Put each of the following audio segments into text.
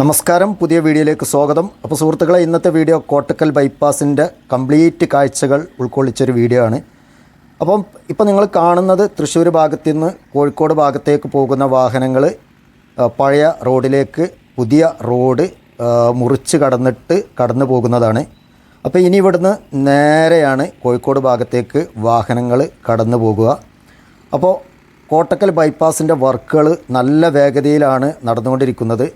നമസ്കാരം. പുതിയ വീഡിയോയിലേക്ക് സ്വാഗതം. അപ്പോൾ സുഹൃത്തുക്കളെ ഇന്നത്തെ വീഡിയോ കോട്ടക്കൽ ബൈപ്പാസിന്റെ കംപ്ലീറ്റ് കാഴ്ചകൾ ഉൾക്കൊള്ളിച്ചൊരു വീഡിയോ ആണ്. അപ്പം ഇപ്പോൾ നിങ്ങൾ കാണുന്നത് തൃശ്ശൂർ ഭാഗത്തു നിന്ന് കോഴിക്കോട് ഭാഗത്തേക്ക് പോകുന്ന വാഹനങ്ങൾ പഴയ റോഡിലേക്ക് പുതിയ റോഡ് മുറിച്ച് കടന്നിട്ട് കടന്നു പോകുന്നതാണ്. അപ്പോൾ ഇനി ഇവിടുന്ന് നേരെയാണ് കോഴിക്കോട് ഭാഗത്തേക്ക് വാഹനങ്ങൾ കടന്നു പോകുക. അപ്പോൾ കോട്ടക്കൽ ബൈപ്പാസിന്റെ വർക്കുകൾ നല്ല വേഗതയിലാണ് നടന്നുകൊണ്ടിരിക്കുന്നത്.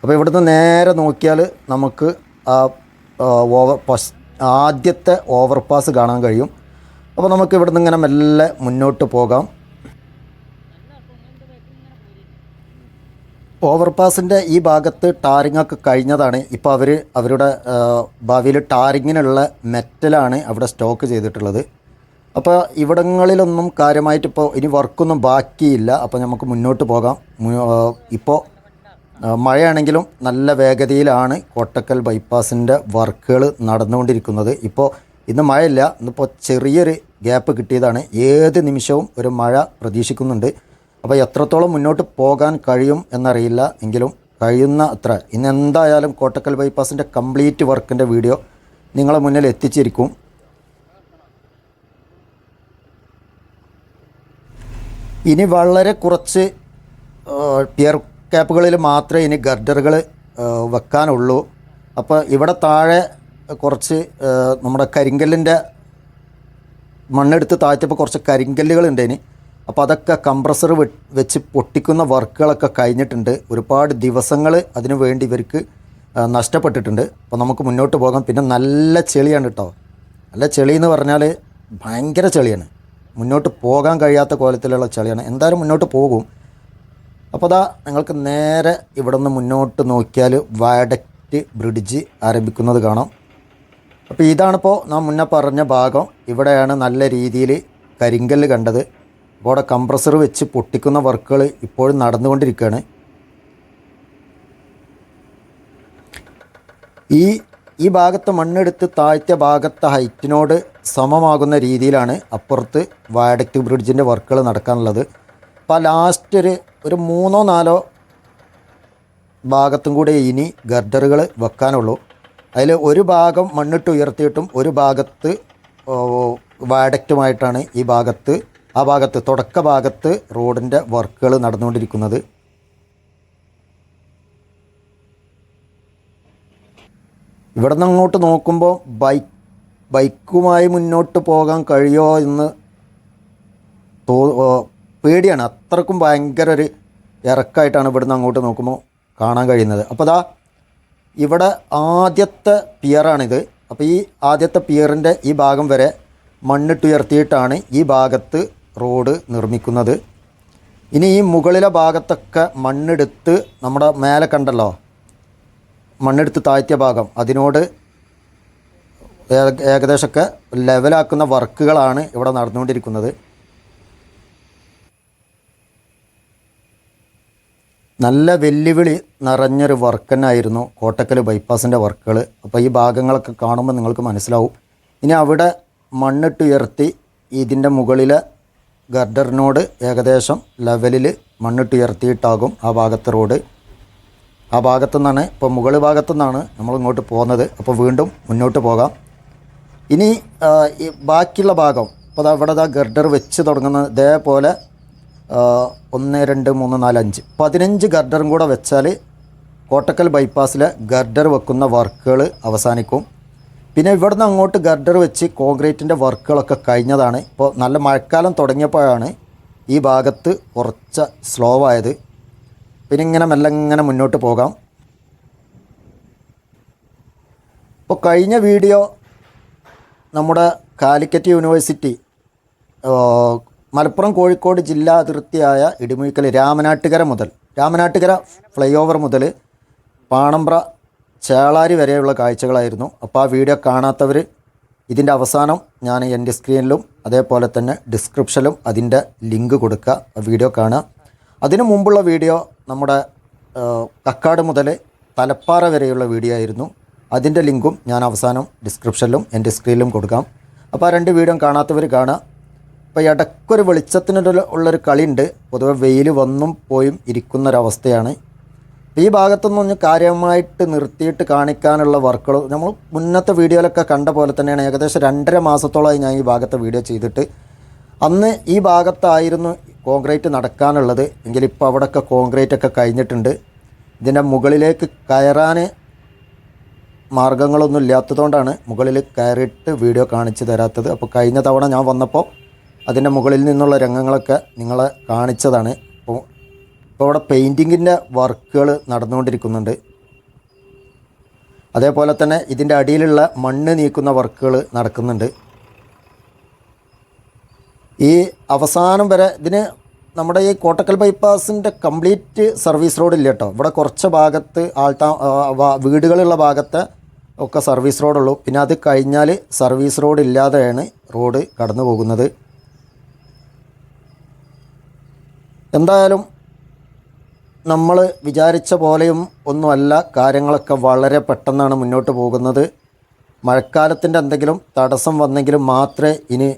അപ്പോൾ ഇവിടുന്ന് നേരെ നോക്കിയാൽ നമുക്ക് ആ ഓവർ പാസ് ആദ്യത്തെ ഓവർ പാസ് കാണാൻ കഴിയും. അപ്പോൾ നമുക്ക് ഇവിടുന്ന് ഇങ്ങനെ മെല്ലെ മുന്നോട്ട് പോകാം. ഓവർപാസിന്റെ ഈ ഭാഗത്ത് ടാറിംഗ് ഒക്കെ കഴിഞ്ഞതാണ്. ഇപ്പോൾ അവർ അവരുടെ ഭാവിയിൽ ടാറിങ്ങിനുള്ള മെറ്റലാണ് അവിടെ സ്റ്റോക്ക് ചെയ്തിട്ടുള്ളത്. അപ്പോൾ ഇവിടങ്ങളിലൊന്നും കാര്യമായിട്ട് ഇപ്പോൾ ഇനി വർക്കൊന്നും ബാക്കിയില്ല. അപ്പോൾ നമുക്ക് മുന്നോട്ട് പോകാം. ഇപ്പോൾ മഴയാണെങ്കിലും നല്ല വേഗതയിലാണ് കോട്ടക്കൽ ബൈപ്പാസിന്റെ വർക്കുകൾ നടന്നുകൊണ്ടിരിക്കുന്നത്. ഇപ്പോൾ ഇന്ന് മഴയില്ല. ഇന്നിപ്പോൾ ചെറിയൊരു ഗ്യാപ്പ് കിട്ടിയതാണ്. ഏത് നിമിഷവും ഒരു മഴ പ്രതീക്ഷിക്കുന്നുണ്ട്. അപ്പോൾ എത്രത്തോളം മുന്നോട്ട് പോകാൻ കഴിയും എന്നറിയില്ല. എങ്കിലും കഴിയുന്ന അത്ര. ഇന്ന് എന്തായാലും കോട്ടക്കൽ ബൈപ്പാസിന്റെ കംപ്ലീറ്റ് വർക്കിന്റെ വീഡിയോ നിങ്ങളെ മുന്നിൽ എത്തിച്ചിരിക്കും. ഇനി വളരെ കുറച്ച് പിയർ ക്യാപ്പുകളിൽ മാത്രമേ ഇനി ഗർഡറുകൾ വെക്കാനുള്ളൂ. അപ്പോൾ ഇവിടെ താഴെ കുറച്ച് നമ്മുടെ കരിങ്കല്ലിന്റെ മണ്ണെടുത്ത് താഴ്ത്തിയപ്പോൾ കുറച്ച് കരിങ്കല്ലുകളുണ്ട് ഇനി. അപ്പോൾ അതൊക്കെ കംപ്രസർ വെച്ച് പൊട്ടിക്കുന്ന വർക്കുകളൊക്കെ കഴിഞ്ഞിട്ടുണ്ട്. ഒരുപാട് ദിവസങ്ങൾ അതിനു വേണ്ടി ഇവർക്ക് നഷ്ടപ്പെട്ടിട്ടുണ്ട്. അപ്പോൾ നമുക്ക് മുന്നോട്ട് പോകാം. പിന്നെ നല്ല ചെളിയാണ് കേട്ടോ. നല്ല ചെളി എന്ന് പറഞ്ഞാൽ ഭയങ്കര ചെളിയാണ്. മുന്നോട്ട് പോകാൻ കഴിയാത്ത കോലത്തിലുള്ള ചെളിയാണ്. എന്തായാലും മുന്നോട്ട് പോകും. അപ്പോൾ അതാ നിങ്ങൾക്ക് നേരെ ഇവിടെ നിന്ന് മുന്നോട്ട് നോക്കിയാൽ വയഡക്റ്റ് ബ്രിഡ്ജ് ആരംഭിക്കുന്നത് കാണാം. അപ്പോൾ ഇതാണിപ്പോൾ നാം മുന്നേ പറഞ്ഞ ഭാഗം. ഇവിടെയാണ് നല്ല രീതിയിൽ കരിങ്കല്ല് കണ്ടത്. അപ്പോൾ അവിടെ കംപ്രസർ വെച്ച് പൊട്ടിക്കുന്ന വർക്കുകൾ ഇപ്പോഴും നടന്നുകൊണ്ടിരിക്കുകയാണ്. ഈ ഈ ഭാഗത്ത് മണ്ണെടുത്ത് താഴ്ത്തിയ ഭാഗത്തെ ഹൈറ്റിനോട് സമമാകുന്ന രീതിയിലാണ് അപ്പുറത്ത് വയഡക്റ്റ് ബ്രിഡ്ജിന്റെ വർക്കുകൾ നടക്കാനുള്ളത്. അപ്പോൾ ലാസ്റ്റ് ഒരു ഒരു മൂന്നോ നാലോ ഭാഗത്തും കൂടെ ഇനി ഗർഡറുകൾ വെക്കാനുള്ളൂ. അതിൽ ഒരു ഭാഗം മണ്ണിട്ട് ഉയർത്തിയിട്ടും ഒരു ഭാഗത്ത് വാഡക്റ്റുമായിട്ടാണ് ഈ ഭാഗത്ത് ആ ഭാഗത്ത് തുടക്ക ഭാഗത്ത് റോഡിന്റെ വർക്കുകൾ നടന്നുകൊണ്ടിരിക്കുന്നത്. ഇവിടെ നിന്ന് അങ്ങോട്ട് നോക്കുമ്പോൾ ബൈക്ക് ബൈക്കുമായി മുന്നോട്ട് പോകാൻ കഴിയോ എന്ന് തോ പേടിയാണ്. അത്രക്കും ഭയങ്കര ഒരു ഇറക്കായിട്ടാണ് ഇവിടുന്ന് അങ്ങോട്ട് നോക്കുമ്പോൾ കാണാൻ കഴിയുന്നത്. അപ്പോൾ ദാ ഇവിടെ ആദ്യത്തെ പിയറാണിത്. അപ്പോൾ ഈ ആദ്യത്തെ പിയറിന്റെ ഈ ഭാഗം വരെ മണ്ണിട്ടുയർത്തിയിട്ടാണ് ഈ ഭാഗത്ത് റോഡ് നിർമ്മിക്കുന്നത്. ഇനി ഈ മുകളിലെ ഭാഗത്തൊക്കെ മണ്ണെടുത്ത് നമ്മുടെ മേലെ കണ്ടല്ലോ? മണ്ണെടുത്ത് താഴ്ത്തിയ ഭാഗം. അതിനോട് ഏക- ഏകദേശമൊക്കെ ലെവലാക്കുന്ന വർക്കുകളാണ് ഇവിടെ നടന്നുകൊണ്ടിരിക്കുന്നത്. നല്ല വെല്ലുവിളി നിറഞ്ഞൊരു വർക്ക് തന്നെയായിരുന്നു കോട്ടക്കൽ ബൈപ്പാസിന്റെ വർക്കുകൾ. അപ്പോൾ ഈ ഭാഗങ്ങളൊക്കെ കാണുമ്പോൾ നിങ്ങൾക്ക് മനസ്സിലാവും. ഇനി അവിടെ മണ്ണിട്ടുയർത്തി ഇതിന്റെ മുകളിലെ ഗർഡറിനോട് ഏകദേശം ലെവലിൽ മണ്ണിട്ടുയർത്തിയിട്ടാകും ആ ഭാഗത്ത് റോഡ് ആ ഭാഗത്തു നിന്നാണ് ഇപ്പോൾ മുകൾ ഭാഗത്തു നിന്നാണ് നമ്മൾ ഇങ്ങോട്ട് പോകുന്നത്. അപ്പോൾ വീണ്ടും മുന്നോട്ട് പോകാം. ഇനി ബാക്കിയുള്ള ഭാഗം ഇപ്പോൾ അവിടെ ആ ഗർഡർ വെച്ച് തുടങ്ങുന്ന ഇതേപോലെ ഒന്ന് രണ്ട് മൂന്ന് നാല് അഞ്ച്. പതിനഞ്ച് ഗർഡറും കൂടെ വെച്ചാൽ കോട്ടക്കൽ ബൈപ്പാസിലെ ഗർഡർ വെക്കുന്ന വർക്കുകൾ അവസാനിക്കും. പിന്നെ ഇവിടുന്ന് അങ്ങോട്ട് ഗർഡർ വെച്ച് കോൺക്രീറ്റിന്റെ വർക്കുകളൊക്കെ കഴിഞ്ഞതാണ്. ഇപ്പോൾ നല്ല മഴക്കാലം തുടങ്ങിയപ്പോഴാണ് ഈ ഭാഗത്ത് കുറച്ച് സ്ലോ ആയത്. പിന്നെ ഇങ്ങനെ മെല്ലെ ഇങ്ങനെ മുന്നോട്ട് പോകാം. ഇപ്പോൾ കഴിഞ്ഞ വീഡിയോ നമ്മുടെ കാലിക്കറ്റ് യൂണിവേഴ്സിറ്റി മലപ്പുറം കോഴിക്കോട് ജില്ലാ അതിർത്തിയായ ഇടിമുഴിക്കൽ രാമനാട്ടുകര മുതൽ രാമനാട്ടുകര ഫ്ലൈ ഓവർ മുതൽ പാണമ്പ്ര ചേളാരി വരെയുള്ള കാഴ്ചകളായിരുന്നു. അപ്പോൾ ആ വീഡിയോ കാണാത്തവർ ഇതിന്റെ അവസാനം ഞാൻ എന്റെ സ്ക്രീനിലും അതേപോലെ തന്നെ ഡിസ്ക്രിപ്ഷനിലും അതിന്റെ ലിങ്ക് കൊടുക്കുക ആ വീഡിയോ കാണുക. അതിനു മുമ്പുള്ള വീഡിയോ നമ്മുടെ കക്കാട് മുതൽ തലപ്പാറ വരെയുള്ള വീഡിയോ ആയിരുന്നു. അതിന്റെ ലിങ്കും ഞാൻ അവസാനം ഡിസ്ക്രിപ്ഷനിലും എന്റെ സ്ക്രീനിലും കൊടുക്കാം. അപ്പോൾ ആ രണ്ട് വീഡിയോ കാണാത്തവർ കാണുക. ഇപ്പോൾ ഇടയ്ക്കൊരു വെളിച്ചത്തിനൊരു ഉള്ളൊരു കളിയുണ്ട്. പൊതുവെ വെയിൽ വന്നും പോയും ഇരിക്കുന്നൊരവസ്ഥയാണ്. ഈ ഭാഗത്തുനിന്ന് കാര്യമായിട്ട് നിർത്തിയിട്ട് കാണിക്കാനുള്ള വർക്കുകൾ നമ്മൾ മുന്നത്തെ വീഡിയോയിലൊക്കെ കണ്ട പോലെ തന്നെയാണ്. ഏകദേശം രണ്ടര മാസത്തോളമായി ഞാൻ ഈ ഭാഗത്തെ വീഡിയോ ചെയ്തിട്ട്. അന്ന് ഈ ഭാഗത്തായിരുന്നു കോൺക്രീറ്റ് നടക്കാനുള്ളത്. എങ്കിൽ ഇപ്പോൾ അവിടെയൊക്കെ കോൺക്രീറ്റ് ഒക്കെ കഴിഞ്ഞിട്ടുണ്ട്. ഇതിന്റെ മുകളിലേക്ക് കയറാൻ മാർഗങ്ങളൊന്നും ഇല്ലാത്തതുകൊണ്ടാണ് മുകളിൽ കയറിയിട്ട് വീഡിയോ കാണിച്ചു തരാത്തത്. അപ്പോൾ കഴിഞ്ഞ തവണ ഞാൻ വന്നപ്പോൾ അതിന്റെ മുകളിൽ നിന്നുള്ള രംഗങ്ങളൊക്കെ നിങ്ങളെ കാണിച്ചതാണ്. അപ്പോൾ ഇപ്പോൾ അവിടെ പെയിന്റിങ്ങിന്റെ വർക്കുകൾ നടന്നുകൊണ്ടിരിക്കുന്നുണ്ട്. അതേപോലെ തന്നെ ഇതിന്റെ അടിയിലുള്ള മണ്ണ് നീക്കുന്ന വർക്കുകൾ നടക്കുന്നുണ്ട്. ഈ അവസാനം വരെ ഇതിന് നമ്മുടെ ഈ കോട്ടക്കൽ ബൈപ്പാസിന്റെ കംപ്ലീറ്റ് സർവീസ് റോഡ് ഇല്ല കേട്ടോ ഇവിടെ കുറച്ച് ഭാഗത്ത് ആൾത്താ വീടുകളുള്ള ഭാഗത്തെ ഒക്കെ സർവീസ് റോഡുള്ളൂ. പിന്നെ അത് കഴിഞ്ഞാൽ സർവീസ് റോഡ് ഇല്ലാതെയാണ് റോഡ് കടന്നു പോകുന്നത് എന്തായാലും നമ്മൾ വിചാരിച്ച പോലെയും ഒന്നുമല്ല. കാര്യങ്ങളൊക്കെ വളരെ പെട്ടെന്നാണ് മുന്നോട്ട് പോകുന്നത്. മഴക്കാലത്തിന്റെ എന്തെങ്കിലും തടസ്സം വന്നെങ്കിലും മാത്രമേ ഇനി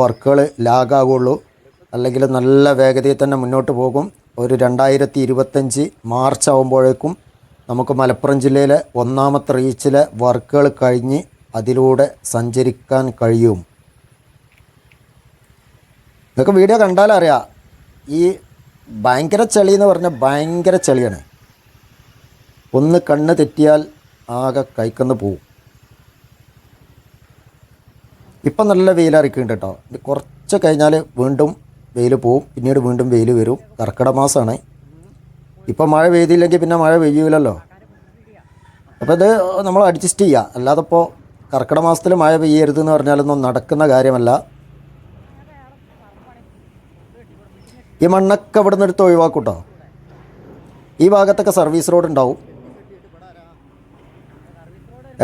വർക്കുകൾ ലാഗാകുള്ളൂ അല്ലെങ്കിൽ നല്ല വേഗതയിൽ തന്നെ മുന്നോട്ട് പോകും. ഒരു രണ്ടായിരത്തി ഇരുപത്തഞ്ച് മാർച്ച് ആകുമ്പോഴേക്കും നമുക്ക് മലപ്പുറം ജില്ലയിലെ ഒന്നാമത്തെ റീച്ചിലെ വർക്കുകൾ കഴിഞ്ഞ് അതിലൂടെ സഞ്ചരിക്കാൻ കഴിയും. ഇതൊക്കെ വീഡിയോ കണ്ടാലറിയാം. ഈ ഭയങ്കര ചളി എന്ന് പറഞ്ഞാൽ ഭയങ്കര ചളിയാണ്. ഒന്ന് കണ്ണ് തെറ്റിയാൽ ആകെ കൈക്കന്ന് പോവും. ഇപ്പം നല്ല വെയിലറിക്കുന്നുണ്ട് കേട്ടോ. ഇത് കുറച്ച് കഴിഞ്ഞാൽ വീണ്ടും വെയിൽ പോവും. പിന്നീട് വീണ്ടും വെയിൽ വരും. കർക്കിടക മാസമാണ്. ഇപ്പം മഴ പെയ്തില്ലെങ്കിൽ പിന്നെ മഴ പെയ്യൂലല്ലോ. അപ്പോൾ ഇത് നമ്മൾ അഡ്ജസ്റ്റ് ചെയ്യുക അല്ലാതെ ഇപ്പോൾ കർക്കിടക മാസത്തിൽ മഴ പെയ്യരുത് എന്ന് പറഞ്ഞാലൊന്നും നടക്കുന്ന കാര്യമല്ല. ഈ മണ്ണൊക്കെ ഇവിടെ നിന്ന് എടുത്ത് ഒഴിവാക്കൂട്ടോ. ഈ ഭാഗത്തൊക്കെ സർവീസ് റോഡ് ഉണ്ടാവും.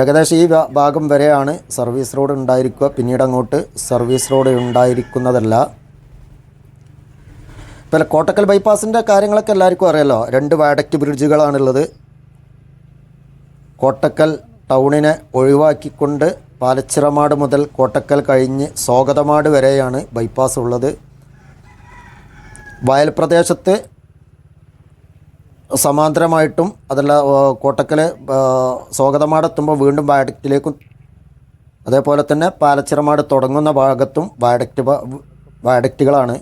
ഏകദേശം ഈ ഭാഗം വരെയാണ് സർവീസ് റോഡ് ഉണ്ടായിരിക്കുക. പിന്നീട് അങ്ങോട്ട് സർവീസ് റോഡ് ഉണ്ടായിരിക്കുന്നതല്ല. ഇപ്പോൾ കോട്ടക്കൽ ബൈപ്പാസിന്റെ കാര്യങ്ങളൊക്കെ എല്ലാവർക്കും അറിയാലോ. രണ്ട് വാഡക്റ്റ് ബ്രിഡ്ജുകളാണുള്ളത്. കോട്ടക്കൽ ടൗണിനെ ഒഴിവാക്കിക്കൊണ്ട് പാലച്ചിറമാട് മുതൽ കോട്ടക്കൽ കഴിഞ്ഞ് സ്വാഗതമാട് വരെയാണ് ബൈപ്പാസ് ഉള്ളത്. വയൽ പ്രദേശത്ത് സമാന്തരമായിട്ടും അതല്ല കോട്ടക്കൽ സ്വാഗതമാട് സ്വാഗതമാടെത്തുമ്പോൾ വീണ്ടും വയഡക്റ്റിലേക്കും അതേപോലെ തന്നെ പാലച്ചിറമാട് തുടങ്ങുന്ന ഭാഗത്തും വയഡക്റ്റ് വയഡക്റ്റുകളാണ്.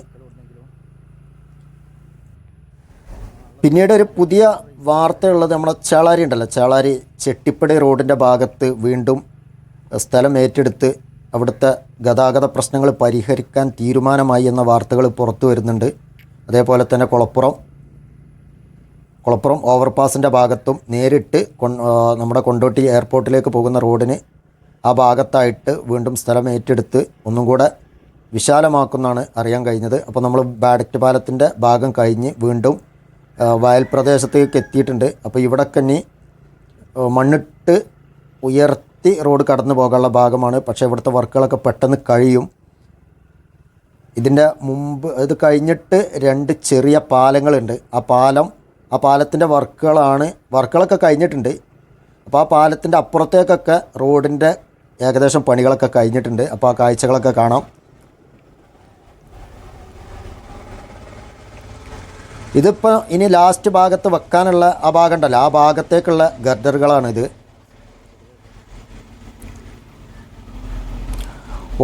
പിന്നീട് ഒരു പുതിയ വാർത്തയുള്ളത് നമ്മുടെ ചേളാരി ഉണ്ടല്ലോ. ചേളാരി ചെട്ടിപ്പടി റോഡിന്റെ ഭാഗത്ത് വീണ്ടും സ്ഥലം ഏറ്റെടുത്ത് അവിടുത്തെ ഗതാഗത പ്രശ്നങ്ങൾ പരിഹരിക്കാൻ തീരുമാനമായി എന്ന വാർത്തകൾ പുറത്തു വരുന്നുണ്ട്. അതേപോലെ തന്നെ കുളപ്പുറം. കുളപ്പുറം ഓവർപാസിന്റെ ഭാഗത്തും നേരിട്ട് നമ്മുടെ കൊണ്ടോട്ടി എയർപോർട്ടിലേക്ക് പോകുന്ന റോഡിന് ആ ഭാഗത്തായിട്ട് വീണ്ടും സ്ഥലം ഏറ്റെടുത്ത് ഒന്നും കൂടെ വിശാലമാക്കുന്നാണ് അറിയാൻ കഴിഞ്ഞത്. അപ്പോൾ നമ്മൾ ബാഡക്റ്റ് പാലത്തിന്റെ ഭാഗം കഴിഞ്ഞ് വീണ്ടും വയൽ പ്രദേശത്തേക്ക് എത്തിയിട്ടുണ്ട്. അപ്പോൾ ഇവിടെ ഇനി മണ്ണിട്ട് ഉയർത്തി റോഡ് കടന്നു പോകാനുള്ള ഭാഗമാണ്. പക്ഷേ ഇവിടുത്തെ വർക്കുകളൊക്കെ പെട്ടെന്ന് കഴിയും. ഇതിന്റെ മുമ്പ് ഇത് കഴിഞ്ഞിട്ട് രണ്ട് ചെറിയ പാലങ്ങളുണ്ട്. ആ പാലം ആ പാലത്തിന്റെ വർക്കുകളാണ് വർക്കുകളൊക്കെ കഴിഞ്ഞിട്ടുണ്ട്. അപ്പോൾ ആ പാലത്തിന്റെ അപ്പുറത്തേക്കൊക്കെ റോഡിന്റെ ഏകദേശം പണികളൊക്കെ കഴിഞ്ഞിട്ടുണ്ട്. അപ്പോൾ ആ കാഴ്ചകളൊക്കെ കാണാം. ഇതിപ്പോൾ ഇനി ലാസ്റ്റ് ഭാഗത്ത് വെക്കാനുള്ള ആ ഭാഗം ഉണ്ടല്ലോ ആ ഭാഗത്തേക്കുള്ള ഗർഡറുകളാണിത്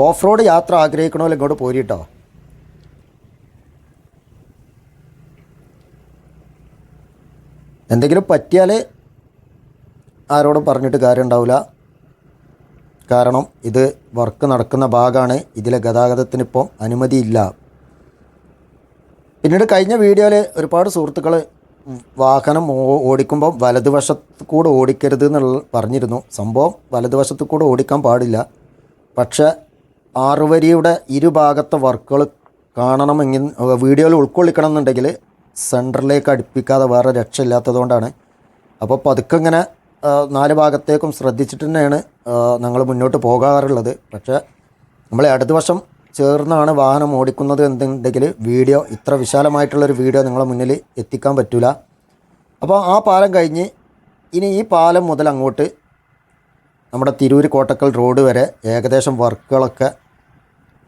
ഓഫ് റോഡ് യാത്ര ആഗ്രഹിക്കണമല്ലോ ഇങ്ങോട്ട് പോരിട്ടോ എന്തെങ്കിലും പറ്റിയാൽ ആരോടും പറഞ്ഞിട്ട് കാര്യം ഉണ്ടാവില്ല കാരണം ഇത് വർക്ക് നടക്കുന്ന ഭാഗമാണ് ഇതിലെ ഗതാഗതത്തിനിപ്പോൾ അനുമതിയില്ല. പിന്നീട് കഴിഞ്ഞ വീഡിയോയിൽ ഒരുപാട് സുഹൃത്തുക്കൾ വാഹനം ഓടിക്കുമ്പോൾ വലതുവശത്ത് കൂടെ ഓടിക്കരുത് എന്നുള്ള പറഞ്ഞിരുന്നു. സംഭവം വലതുവശത്ത് കൂടെ ഓടിക്കാൻ പാടില്ല. പക്ഷേ ആറുവരിയുടെ ഇരുഭാഗത്തെ വർക്കുകൾ കാണണമെങ്കിൽ വീഡിയോയിൽ ഉൾക്കൊള്ളിക്കണം എന്നുണ്ടെങ്കിൽ സെന്ററിലേക്ക് അടുപ്പിക്കാതെ വേറെ രക്ഷയില്ലാത്തതുകൊണ്ടാണ്. അപ്പോൾ പതുക്കെ ഇങ്ങനെ നാല് ഭാഗത്തേക്കും ശ്രദ്ധിച്ചിട്ട് തന്നെയാണ് ഞങ്ങൾ മുന്നോട്ട് പോകാറുള്ളത്. പക്ഷേ നമ്മൾ അടുത്ത വർഷം ചേർന്നാണ് വാഹനം ഓടിക്കുന്നത് എന്നുണ്ടെങ്കിൽ വീഡിയോ ഇത്ര വിശാലമായിട്ടുള്ളൊരു വീഡിയോ നിങ്ങളെ മുന്നിൽ എത്തിക്കാൻ പറ്റില്ല അപ്പോൾ ആ പാലം കഴിഞ്ഞ് ഇനി ഈ പാലം മുതൽ അങ്ങോട്ട് നമ്മുടെ തിരൂർ കോട്ടക്കൽ റോഡ് വരെ ഏകദേശം വർക്കുകളൊക്കെ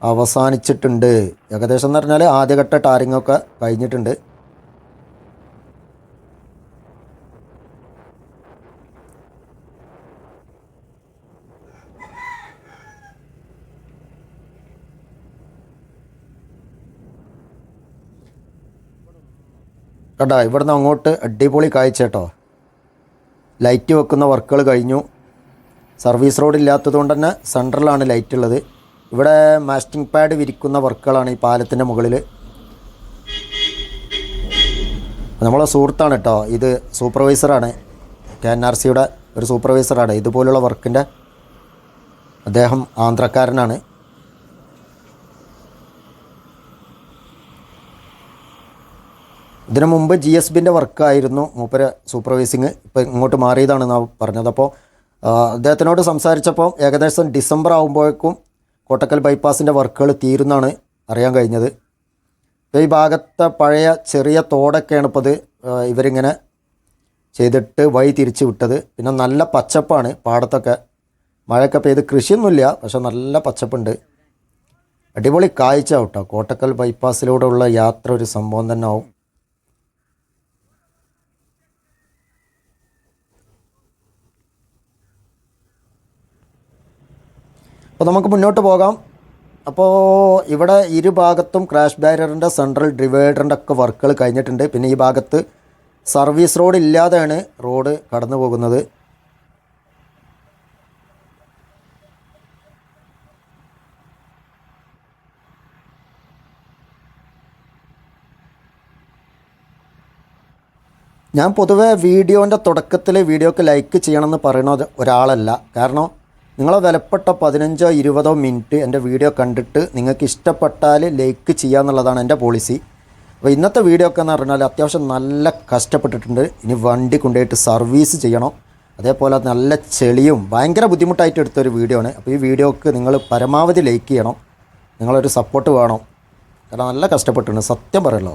അവസാനിച്ചിട്ടുണ്ട്. ഏകദേശം എന്ന് പറഞ്ഞാൽ ആദ്യഘട്ട ടാറിങ്ങൊക്കെ കഴിഞ്ഞിട്ടുണ്ട്. കേട്ടോ ഇവിടുന്ന് അങ്ങോട്ട് അടിപൊളി കാഴ്ച കേട്ടോ. ലൈറ്റ് വെക്കുന്ന വർക്കുകൾ കഴിഞ്ഞു. സർവീസ് റോഡ് ഇല്ലാത്തതുകൊണ്ട് തന്നെ സെൻട്രലാണ് ലൈറ്റ് ഉള്ളത്. ഇവിടെ മാസ്റ്റിംഗ് പാഡ് വിരിക്കുന്ന വർക്കുകളാണ് ഈ പാലത്തിന്റെ മുകളിൽ. നമ്മളെ സുഹൃത്താണ് കേട്ടോ. ഇത് സൂപ്പർവൈസറാണ്. കെ എൻ ആർ സിയുടെ ഒരു സൂപ്പർവൈസറാണ്. ഇതുപോലുള്ള വർക്കിന്റെ അദ്ദേഹം ആന്ധ്രക്കാരനാണ്. ഇതിനു മുമ്പ് ജി എസ് ബിന്റെ വർക്കായിരുന്നു മൂപ്പര സൂപ്പർവൈസിങ് ഇപ്പോൾ ഇങ്ങോട്ട് മാറിയതാണ് നാ പറഞ്ഞത്. അപ്പോൾ അദ്ദേഹത്തിനോട് സംസാരിച്ചപ്പോൾ ഏകദേശം ഡിസംബർ ആകുമ്പോഴേക്കും കോട്ടക്കൽ ബൈപ്പാസിന്റെ വർക്കുകൾ തീരുന്നാണ് അറിയാൻ കഴിഞ്ഞത്. ഇപ്പോൾ ഈ ഭാഗത്തെ പഴയ ചെറിയ തോടൊക്കെയാണ് ഇപ്പോൾ അത് ഇവരിങ്ങനെ ചെയ്തിട്ട് വഴി തിരിച്ചു വിട്ടത്. പിന്നെ നല്ല പച്ചപ്പാണ് പാടത്തൊക്കെ. മഴയൊക്കെ പെയ്ത് കൃഷിയൊന്നുമില്ല പക്ഷെ നല്ല പച്ചപ്പുണ്ട്. അടിപൊളി കാഴ്ച കേട്ടോ. കോട്ടക്കൽ ബൈപ്പാസിലൂടെ ഉള്ള യാത്ര ഒരു സംഭവം തന്നെ ആവും. അപ്പോൾ നമുക്ക് മുന്നോട്ട് പോകാം. അപ്പോൾ ഇവിടെ ഇരുഭാഗത്തും ക്രാഷ് ബാരിയറിന്റെ സെൻട്രൽ ഡിവൈഡറിന്റെ ഒക്കെ വർക്കുകൾ കഴിഞ്ഞിട്ടുണ്ട്. പിന്നെ ഈ ഭാഗത്ത് സർവീസ് റോഡ് ഇല്ലാതെയാണ് റോഡ് കടന്നു പോകുന്നത്. ഞാൻ പൊതുവേ വീഡിയോന്റെ തുടക്കത്തിൽ വീഡിയോക്ക് ലൈക്ക് ചെയ്യണമെന്ന് പറയുന്നത് ഒരാളല്ല. കാരണം നിങ്ങളെ വിലപ്പെട്ട പതിനഞ്ചോ ഇരുപതോ മിനിറ്റ് എന്റെ വീഡിയോ കണ്ടിട്ട് നിങ്ങൾക്ക് ഇഷ്ടപ്പെട്ടാൽ ലൈക്ക് ചെയ്യുക എന്നുള്ളതാണ് എന്റെ പോളിസി. അപ്പോൾ ഇന്നത്തെ വീഡിയോ ഒക്കെ എന്ന് പറഞ്ഞാൽ അത്യാവശ്യം നല്ല കഷ്ടപ്പെട്ടിട്ടുണ്ട്. ഇനി വണ്ടി കൊണ്ടുപോയിട്ട് സർവീസ് ചെയ്യണം. അതേപോലെ നല്ല ചെളിയും ഭയങ്കര ബുദ്ധിമുട്ടായിട്ട് എടുത്തൊരു വീഡിയോ ആണ്. അപ്പോൾ ഈ വീഡിയോക്ക് നിങ്ങൾ പരമാവധി ലൈക്ക് ചെയ്യണം. നിങ്ങളൊരു സപ്പോർട്ട് വേണം. കാരണം നല്ല കഷ്ടപ്പെട്ടിട്ടുണ്ട്. സത്യം പറയല്ലോ.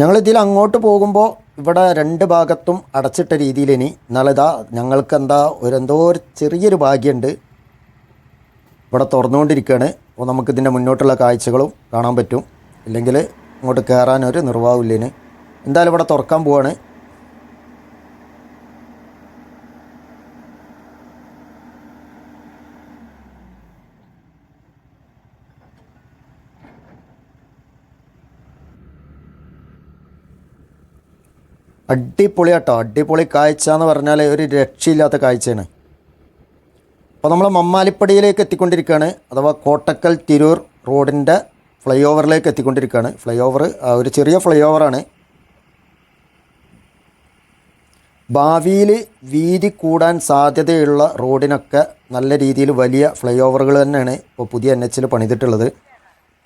ഞങ്ങൾ ഇതിൽ അങ്ങോട്ട് പോകുമ്പോൾ ഇവിടെ രണ്ട് ഭാഗത്തും അടച്ചിട്ട രീതിയിൽ ഇനി എന്നാലിതാ ഞങ്ങൾക്ക് എന്താ ഒരു എന്തോ ഒരു ചെറിയൊരു ഭാഗ്യമുണ്ട് ഇവിടെ തുറന്നുകൊണ്ടിരിക്കുകയാണ് അപ്പോൾ നമുക്ക് ഇതിന്റെ മുന്നോട്ടുള്ള കാഴ്ചകളും കാണാൻ പറ്റും. ഇല്ലെങ്കിൽ ഇങ്ങോട്ട് കയറാനൊരു നിർവാഹമില്ലേന് എന്തായാലും ഇവിടെ തുറക്കാൻ പോവാണ്. അടിപൊളി കേട്ടോ അടിപൊളി കാഴ്ച എന്ന് പറഞ്ഞാൽ ഒരു രക്ഷയില്ലാത്ത കാഴ്ചയാണ്. അപ്പോൾ നമ്മൾ മമ്മാലിപ്പടിയിലേക്ക് എത്തിക്കൊണ്ടിരിക്കുകയാണ് അഥവാ കോട്ടക്കൽ തിരൂർ റോഡിന്റെ ഫ്ലൈ ഓവറിലേക്ക് എത്തിക്കൊണ്ടിരിക്കുകയാണ് ഫ്ലൈ ഓവർ ഒരു ചെറിയ ഫ്ലൈ ഓവറാണ് ഭാവിയിൽ വീതി കൂടാൻ സാധ്യതയുള്ള റോഡിനൊക്കെ നല്ല രീതിയിൽ വലിയ ഫ്ലൈ ഓവറുകൾ തന്നെയാണ് ഇപ്പോൾ പുതിയ എൻ എച്ചിൽ പണിതിട്ടുള്ളത്.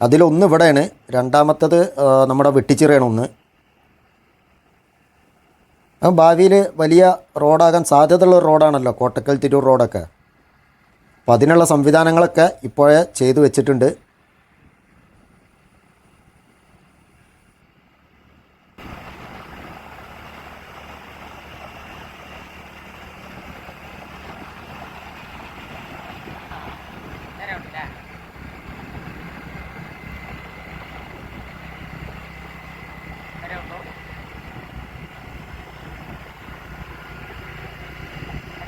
അതിലൊന്ന് ഇവിടെയാണ്. രണ്ടാമത്തത് നമ്മുടെ വെട്ടിച്ചിറയാണ് ഒന്ന്. ഭാവിയിൽ വലിയ റോഡാകാൻ സാധ്യതയുള്ള റോഡാണല്ലോ കോട്ടക്കൽ തിരൂർ റോഡൊക്കെ. അപ്പോൾ അതിനുള്ള സംവിധാനങ്ങളൊക്കെ ഇപ്പോഴേ ചെയ്തു വെച്ചിട്ടുണ്ട്.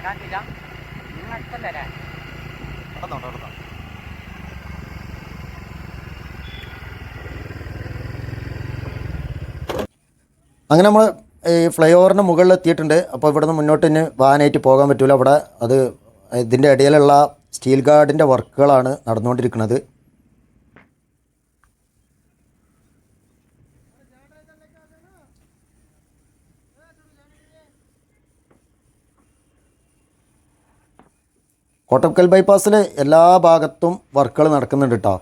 നിങ്ങൾ അങ്ങനെ നമ്മൾ ഈ ഫ്ലൈ ഓവറിന് മുകളിൽ എത്തിയിട്ടുണ്ട്. അപ്പോൾ ഇവിടുന്ന് മുന്നോട്ട് ഇനി വാനായിട്ട് പോകാൻ പറ്റില്ല അവിടെ അത് ഇതിന്റെ ഇടയിലുള്ള സ്റ്റീൽ ഗാർഡിന്റെ വർക്കുകളാണ് നടന്നുകൊണ്ടിരിക്കുന്നത്. കോട്ടക്കൽ ബൈപ്പാസിൽ എല്ലാ ഭാഗത്തും വർക്കുകൾ നടക്കുന്നുണ്ട് കേട്ടോ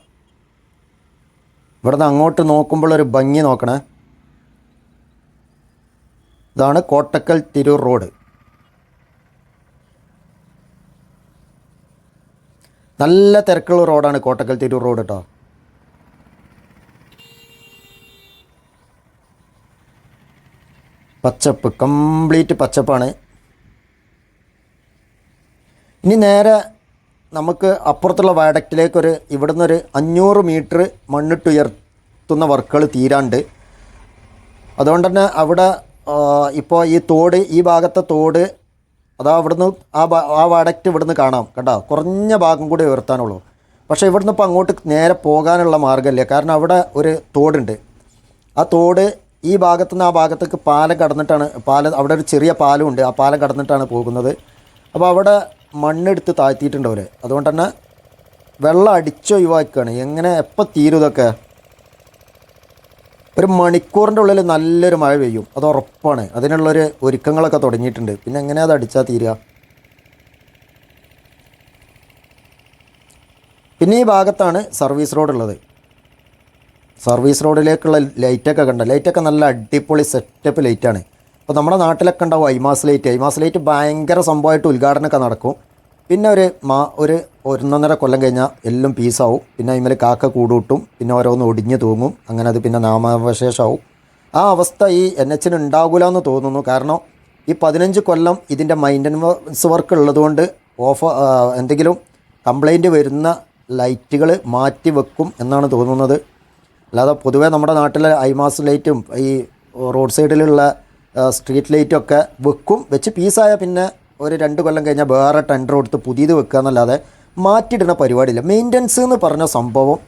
ഇവിടുന്ന് അങ്ങോട്ട് നോക്കുമ്പോൾ ഒരു ഭംഗി നോക്കണേ. ഇതാണ് കോട്ടക്കൽ തിരൂർ റോഡ്. നല്ല തിരക്കുള്ള റോഡാണ് കോട്ടക്കൽ തിരൂർ റോഡ് കേട്ടോ പച്ചപ്പ് കംപ്ലീറ്റ് പച്ചപ്പാണ്. ഇനി നേരെ നമുക്ക് അപ്പുറത്തുള്ള വയഡക്റ്റിലേക്കൊരു ഇവിടുന്ന് ഒരു അഞ്ഞൂറ് മീറ്റർ മണ്ണിട്ടുയർത്തുന്ന വർക്കുകൾ തീരാണ്ട്. അതുകൊണ്ട് തന്നെ അവിടെ ഇപ്പോൾ ഈ തോട് ഈ ഭാഗത്തെ തോട് അതാ അവിടുന്ന് ആ ആ വയഡക്റ്റ് ഇവിടുന്ന് കാണാം കേട്ടോ കുറഞ്ഞ ഭാഗം കൂടി ഉയർത്താനുള്ളൂ. പക്ഷേ ഇവിടുന്ന് ഇപ്പോൾ അങ്ങോട്ട് നേരെ പോകാനുള്ള മാർഗമില്ല. കാരണം അവിടെ ഒരു തോടുണ്ട്. ആ തോട് ഈ ഭാഗത്തുനിന്ന് ആ ഭാഗത്തേക്ക് പാലം കടന്നിട്ടാണ് പാലം അവിടെ ഒരു ചെറിയ പാലമുണ്ട് ആ പാലം കടന്നിട്ടാണ് പോകുന്നത്. അപ്പോൾ അവിടെ മണ്ണെടുത്ത് താഴ്ത്തിയിട്ടുണ്ടാവില്ലേ അതുകൊണ്ട് തന്നെ വെള്ളം അടിച്ചൊഴിവാക്കുകയാണ് എങ്ങനെ എപ്പോൾ തീരും ഇതൊക്കെ? ഒരു മണിക്കൂറിന്റെ ഉള്ളിൽ നല്ലൊരു മഴ പെയ്യും. അത് ഉറപ്പാണ്. അതിനുള്ളൊരു ഒരുക്കങ്ങളൊക്കെ തുടങ്ങിയിട്ടുണ്ട്. പിന്നെ എങ്ങനെ അത് അടിച്ചാൽ തീരുക പിന്നെ ഈ ഭാഗത്താണ് സർവീസ് റോഡ് ഉള്ളത് സർവീസ് റോഡിലേക്കുള്ള ലൈറ്റൊക്കെ കണ്ട? ലൈറ്റൊക്കെ നല്ല അടിപൊളി സെറ്റപ്പ് ലൈറ്റാണ്. അപ്പോൾ നമ്മുടെ നാട്ടിലൊക്കെ ഉണ്ടാവും ഐമാസ് ലൈറ്റ്. ഭയങ്കര സംഭവമായിട്ട് ഉദ്ഘാടനമൊക്കെ നടക്കും. പിന്നെ ഒരു മാ ഒരു ഒന്നൊന്നര കൊല്ലം കഴിഞ്ഞാൽ എല്ലാം പീസാവും പിന്നെ അതിമേൽ കാക്ക കൂടുകൂട്ടും പിന്നെ ഓരോന്ന് ഒടിഞ്ഞ് തൂങ്ങും. അങ്ങനെ അത് പിന്നെ നാമാവശേഷമാവും ആ അവസ്ഥ ഈ എൻ എച്ചിന് ഉണ്ടാകില്ല എന്ന് തോന്നുന്നു. കാരണം ഈ പതിനഞ്ച് കൊല്ലം ഇതിന്റെ മൈന്റനൻസ് വർക്ക് ഉള്ളതുകൊണ്ട് ഓഫ് എന്തെങ്കിലും കംപ്ലൈന്റ് വരുന്ന ലൈറ്റുകൾ മാറ്റി വെക്കും എന്നാണ് തോന്നുന്നത്. അല്ലാതെ പൊതുവേ നമ്മുടെ നാട്ടിലെ ഐമാസ് ലൈറ്റും ഈ റോഡ് സൈഡിലുള്ള സ്ട്രീറ്റ് ലൈറ്റൊക്കെ വെക്കും. വെച്ച് പീസായ പിന്നെ ഒരു രണ്ട് കൊല്ലം കഴിഞ്ഞാൽ വേറെ ടെൻഡർ കൊടുത്ത് പുതിയത് വെക്കുക എന്നല്ലാതെ മാറ്റിയിടുന്ന പരിപാടിയില്ല. മെയിന്റനൻസ് എന്ന് പറഞ്ഞ സംഭവം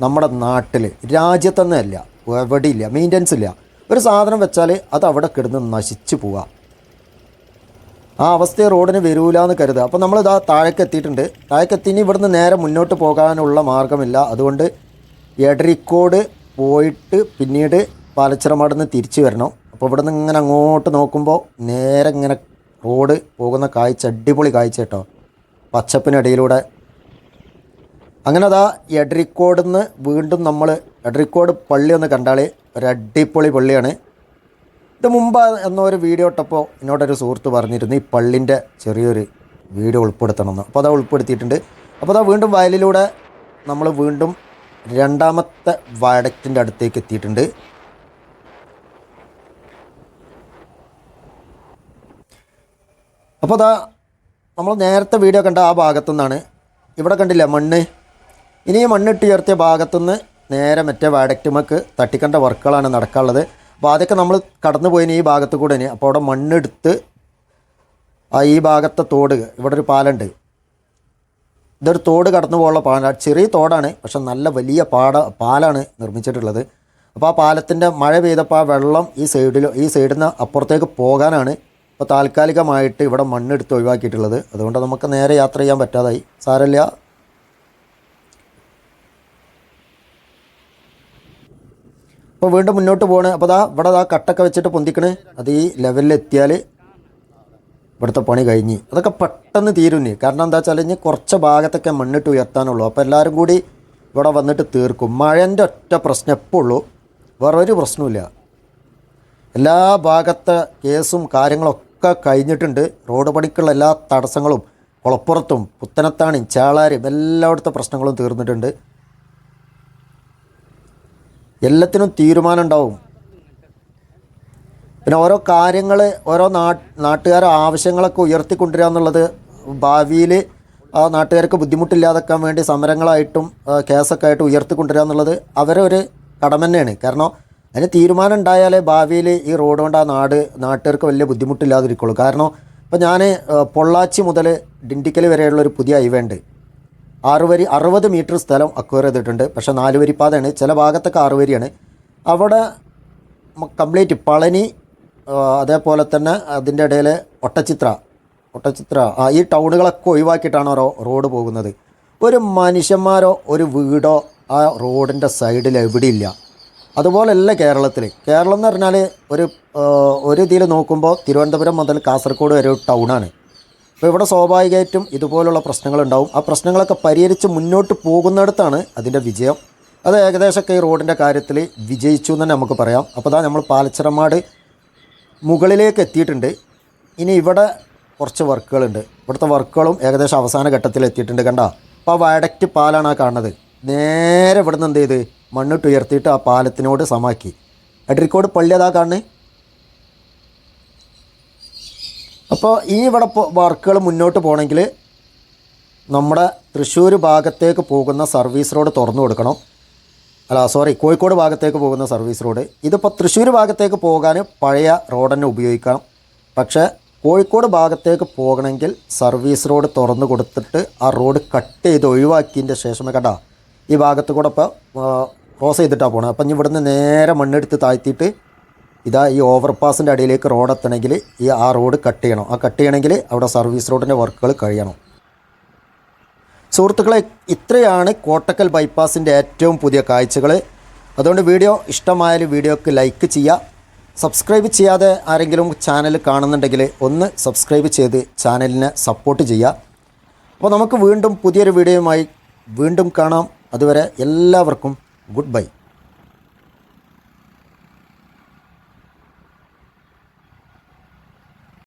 നമ്മുടെ നാട്ടിൽ രാജ്യത്തന്നെ അല്ല എവിടെയില്ല മെയിന്റനൻസ് ഇല്ല. ഒരു സാധനം വെച്ചാൽ അത് അവിടെ കിടന്ന് നശിച്ചു പോവുക ആ അവസ്ഥയെ റോഡിന് വരൂല എന്ന് കരുതുക. അപ്പോൾ നമ്മൾ ഇതാ താഴേക്ക് എത്തിയിട്ടുണ്ട്. താഴേക്ക് എത്തി ഇനി ഇവിടുന്ന് നേരെ മുന്നോട്ട് പോകാനുള്ള മാർഗമില്ല. അതുകൊണ്ട് എടരിക്കോട് പോയിട്ട് പിന്നീട് പാലച്ചിറമാടുന്ന് തിരിച്ചു വരണം. അപ്പോൾ ഇവിടെ നിന്ന് ഇങ്ങനെ അങ്ങോട്ട് നോക്കുമ്പോൾ നേരെ ഇങ്ങനെ റോഡ് പോകുന്ന കാഴ്ച അടിപൊളി കാഴ്ച കേട്ടോ. പച്ചപ്പിനിടയിലൂടെ അങ്ങനെ അതാ എഡ്രിക്കോട് നിന്ന് വീണ്ടും നമ്മൾ എഡ്രിക്കോട് പള്ളി ഒന്ന് കണ്ടാൽ ഒരു അടിപൊളി പള്ളിയാണ്. ഇത് മുമ്പ് എന്നൊരു വീഡിയോ ഇട്ടപ്പോൾ എന്നോടൊരു സുഹൃത്ത് പറഞ്ഞിരുന്നു ഈ പള്ളിന്റെ ചെറിയൊരു വീഡിയോ ഉൾപ്പെടുത്തണമെന്ന് അപ്പോൾ അതാ ഉൾപ്പെടുത്തിയിട്ടുണ്ട്. അപ്പോൾ അതാ വീണ്ടും വയലിലൂടെ നമ്മൾ വീണ്ടും രണ്ടാമത്തെ വയഡക്റ്റിന്റെ അടുത്തേക്ക് എത്തിയിട്ടുണ്ട്. അപ്പോൾ അതാ നമ്മൾ നേരത്തെ വീഡിയോ കണ്ട ആ ഭാഗത്തു നിന്നാണ് ഇവിടെ കണ്ടില്ല മണ്ണ്? ഇനി ഈ മണ്ണിട്ട് ഉയർത്തിയ ഭാഗത്തുനിന്ന് നേരെ മറ്റേ വാഡക്റ്റുമക്ക് തട്ടിക്കേണ്ട വർക്കുകളാണ് നടക്കാനുള്ളത്. അപ്പോൾ ആദ്യമൊക്കെ നമ്മൾ കടന്നു പോയിന് ഈ ഭാഗത്ത് കൂടെ ഇനി. അപ്പോൾ അവിടെ മണ്ണെടുത്ത് ആ ഈ ഭാഗത്തെ തോട് ഇവിടെ ഒരു പാലുണ്ട്. ഇതൊരു തോട് കടന്നു പോകാനുള്ള പാല. ചെറിയ തോടാണ് പക്ഷെ നല്ല വലിയ പാട പാലാണ് നിർമ്മിച്ചിട്ടുള്ളത്. അപ്പോൾ ആ പാലത്തിന്റെ മഴ പെയ്തപ്പോൾ ആ വെള്ളം ഈ സൈഡിൽ ഈ സൈഡിൽ നിന്ന് അപ്പുറത്തേക്ക് പോകാനാണ് ഇപ്പോൾ താൽക്കാലികമായിട്ട് ഇവിടെ മണ്ണെടുത്ത് ഒഴിവാക്കിയിട്ടുള്ളത്. അതുകൊണ്ട് നമുക്ക് നേരെ യാത്ര ചെയ്യാൻ പറ്റാതായി. സാരല്ല. അപ്പോൾ വീണ്ടും മുന്നോട്ട് പോകണേ അപ്പോൾ ദാ ഇവിടെ ദാ കട്ടൊക്കെ വെച്ചിട്ട് പൊന്തിക്കണേ. അത് ഈ ലെവലിൽ എത്തിയാൽ ഇവിടുത്തെ പണി കഴിഞ്ഞ്. അതൊക്കെ പെട്ടെന്ന് തീരുന്നി. കാരണം എന്താ വെച്ചാൽ ഇനി കുറച്ച് ഭാഗത്തൊക്കെ മണ്ണിട്ട് ഉയർത്താനുള്ളൂ. അപ്പോൾ എല്ലാവരും കൂടി ഇവിടെ വന്നിട്ട് തീർക്കും. മഴന്റെ ഒറ്റ പ്രശ്നം എപ്പോൾ ഉള്ളൂ വേറൊരു ഒരു പ്രശ്നവുമില്ല. എല്ലാ ഭാഗത്തെ കേസും കാര്യങ്ങളൊക്കെ കഴിഞ്ഞിട്ടുണ്ട്. റോഡ് പണിക്കുള്ള എല്ലാ തടസ്സങ്ങളും കുളപ്പുറത്തും പുത്തനത്താണിയും ചാളാരും എല്ലായിടത്തെ പ്രശ്നങ്ങളും തീർന്നിട്ടുണ്ട്. എല്ലാത്തിനും തീരുമാനം ഉണ്ടാവും പിന്നെ ഓരോ കാര്യങ്ങൾ ഓരോ നാട്ട് നാട്ടുകാരെ ആവശ്യങ്ങളൊക്കെ ഉയർത്തിക്കൊണ്ടുവരിക എന്നുള്ളത് ഭാവിയിൽ ആ നാട്ടുകാർക്ക് ബുദ്ധിമുട്ടില്ലാതാക്കാൻ വേണ്ടി സമരങ്ങളായിട്ടും കേസൊക്കെ ആയിട്ട് ഉയർത്തിക്കൊണ്ടുവരിക എന്നുള്ളത് അവരൊരു കടമ തന്നെയാണ്. കാരണം അതിന് തീരുമാനം ഉണ്ടായാലേ ഭാവിയിൽ ഈ റോഡ് കൊണ്ട് ആ നാട് നാട്ടുകാർക്ക് വലിയ ബുദ്ധിമുട്ടില്ലാതിരിക്കുള്ളൂ. കാരണം ഇപ്പോൾ ഞാൻ പൊള്ളാച്ചി മുതൽ ഡിണ്ടിക്കൽ വരെയുള്ള ഒരു പുതിയ ഹൈവേ ഉണ്ട്. ആറ് വരി അറുപത് മീറ്റർ സ്ഥലം അക്വയർ ചെയ്തിട്ടുണ്ട്. പക്ഷേ നാല് വരിപ്പാതയാണ് ചില ഭാഗത്തൊക്കെ ആറ് വരിയാണ് അവിടെ കംപ്ലീറ്റ് പളനി അതേപോലെ തന്നെ അതിന്റെ ഇടയിൽ ഒട്ടച്ചിത്ര ഒട്ടച്ചിത്ര ആ ഈ ടൗണുകളൊക്കെ ഒഴിവാക്കിയിട്ടാണ് റോഡ് പോകുന്നത്. ഒരു മനുഷ്യന്മാരോ ഒരു വീടോ ആ റോഡിന്റെ സൈഡിൽ എവിടെയില്ല. അതുപോലെയല്ല കേരളത്തിൽ കേരളം എന്ന് പറഞ്ഞാൽ ഒരു ഒരു ഇതിൽ നോക്കുമ്പോൾ തിരുവനന്തപുരം മുതൽ കാസർഗോഡ് വരെ ഒരു ടൗണാണ്. അപ്പോൾ ഇവിടെ സ്വാഭാവികമായിട്ടും ഇതുപോലുള്ള പ്രശ്നങ്ങളുണ്ടാവും. ആ പ്രശ്നങ്ങളൊക്കെ പരിഹരിച്ച് മുന്നോട്ട് പോകുന്നിടത്താണ് അതിന്റെ വിജയം. അത് ഏകദേശമൊക്കെ ഈ റോഡിന്റെ കാര്യത്തിൽ വിജയിച്ചു എന്ന് തന്നെ നമുക്ക് പറയാം. അപ്പോൾ അതാ നമ്മൾ പാലച്ചിറമാട് മുകളിലേക്ക് എത്തിയിട്ടുണ്ട്. ഇനി ഇവിടെ കുറച്ച് വർക്കുകളുണ്ട്. ഇവിടുത്തെ വർക്കുകളും ഏകദേശം അവസാന ഘട്ടത്തിൽ എത്തിയിട്ടുണ്ട് കണ്ട. അപ്പോൾ ആ വയഡക്റ്റ് പാലാണ് ആ കാണുന്നത്. നേരെ ഇവിടുന്ന് എന്ത് ചെയ്ത്? മണ്ണിട്ട് ഉയർത്തിയിട്ട് ആ പാലത്തിനോട് സമാക്കി. എഡ്രിക്കോട് പള്ളി അതാ കാണേ അപ്പോൾ ഈ ഇവിടെ വർക്കുകൾ മുന്നോട്ട് പോകണമെങ്കിൽ നമ്മുടെ തൃശ്ശൂർ ഭാഗത്തേക്ക് പോകുന്ന സർവീസ് റോഡ് തുറന്നു കൊടുക്കണം. അല്ല സോറി കോഴിക്കോട് ഭാഗത്തേക്ക് പോകുന്ന സർവീസ് റോഡ്. ഇതിപ്പോൾ തൃശ്ശൂർ ഭാഗത്തേക്ക് പോകാൻ പഴയ റോഡ് തന്നെ ഉപയോഗിക്കാം പക്ഷേ കോഴിക്കോട് ഭാഗത്തേക്ക് പോകണമെങ്കിൽ സർവീസ് റോഡ് തുറന്നു കൊടുത്തിട്ട് ആ റോഡ് കട്ട് ചെയ്ത് ഒഴിവാക്കിയതിന്റെ ശേഷമേ കണ്ട. ഈ ഭാഗത്ത് കൂടെ ഇപ്പോൾ ക്രോസ് ചെയ്തിട്ടാണ് പോകണം അപ്പം ഇനി ഇവിടുന്ന് നേരെ മണ്ണെടുത്ത് താഴ്ത്തിയിട്ട് ഇതാ ഈ ഓവർപാസിന്റെ അടിയിലേക്ക് റോഡ് എത്തണമെങ്കിൽ ഈ ആ റോഡ് കട്ട് ചെയ്യണം. ആ കട്ട് ചെയ്യണമെങ്കിൽ അവിടെ സർവീസ് റോഡിന്റെ വർക്കുകൾ കഴിയണം. സുഹൃത്തുക്കളെ ഇത്രയാണ് കോട്ടക്കൽ ബൈപ്പാസിന്റെ ഏറ്റവും പുതിയ കാഴ്ചകൾ അതുകൊണ്ട് വീഡിയോ ഇഷ്ടമായാൽ വീഡിയോക്ക് ലൈക്ക് ചെയ്യുക. സബ്സ്ക്രൈബ് ചെയ്യാതെ ആരെങ്കിലും ചാനൽ കാണുന്നുണ്ടെങ്കിൽ ഒന്ന് സബ്സ്ക്രൈബ് ചെയ്ത് ചാനലിനെ സപ്പോർട്ട് ചെയ്യുക. അപ്പോൾ നമുക്ക് വീണ്ടും പുതിയൊരു വീഡിയോയുമായി വീണ്ടും കാണാം. അതുവരെ എല്ലാവർക്കും ಗುಡ್ ಬೈ